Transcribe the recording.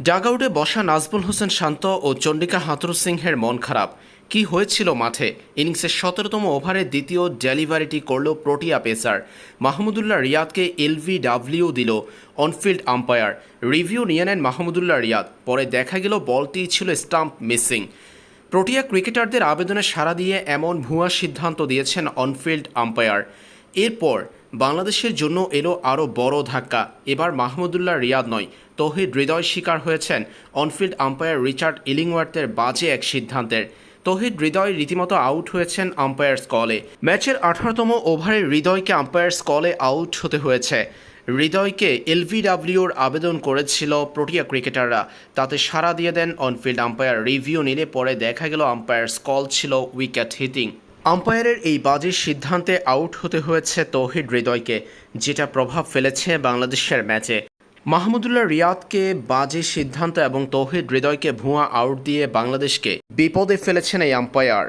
ডাগআউটে বসা নাজমুল হোসেন শান্ত ও চন্ডিকা হাতুরু সিংহের মন খারাপ। কি হয়েছিল মাঠে? ইনিংসের সতেরোতম ওভারে দ্বিতীয় ডেলিভারিটি করল প্রোটিয়া পেসার। মাহমুদুল্লাহ রিয়াদকে এলভি ডাব্লিউ দিল অনফিল্ড আম্পায়ার। রিভিউ নিয়ে নেন মাহমুদুল্লাহ রিয়াদ। পরে দেখা গেল বলটি ছিল স্টাম্প মিসিং। প্রোটিয়া ক্রিকেটারদের আবেদনে সাড়া দিয়ে এমন ভুয়া সিদ্ধান্ত দিয়েছেন অনফিল্ড আম্পায়ার। এরপর বাংলাদেশের জন্য এলো আরও বড় ধাক্কা। এবার মাহমুদুল্লাহ রিয়াদ নয়, তহিদ হৃদয় শিকার হয়েছেন অনফিল্ড আম্পায়ার রিচার্ড ইলিংওয়ার্থের বাজে এক সিদ্ধান্তের। তহিদ হৃদয় রীতিমতো আউট হয়েছেন আম্পায়ার্স কলে। ম্যাচের আঠারোতম ওভারে হৃদয়কে আম্পায়ার্স কলে আউট হতে হয়েছে। হৃদয়কে এলভিডাব্লিউর আবেদন করেছিল প্রোটিয়া ক্রিকেটাররা। তাতে সাড়া দিয়ে দেন অনফিল্ড আম্পায়ার। রিভিউ নিলে পরে দেখা গেল আম্পায়ার্স কল ছিল উইকেট হিটিং। আম্পায়ারের এই বাজে সিদ্ধান্তে আউট হতে হয়েছে তৌহিদ হৃদয়কে, যেটা প্রভাব ফেলেছে বাংলাদেশের ম্যাচে। মাহমুদুল্লাহ রিয়াদকে বাজে সিদ্ধান্ত এবং তৌহিদ হৃদয়কে ভুয়া আউট দিয়ে বাংলাদেশকে বিপদে ফেলেছেন এই আম্পায়ার।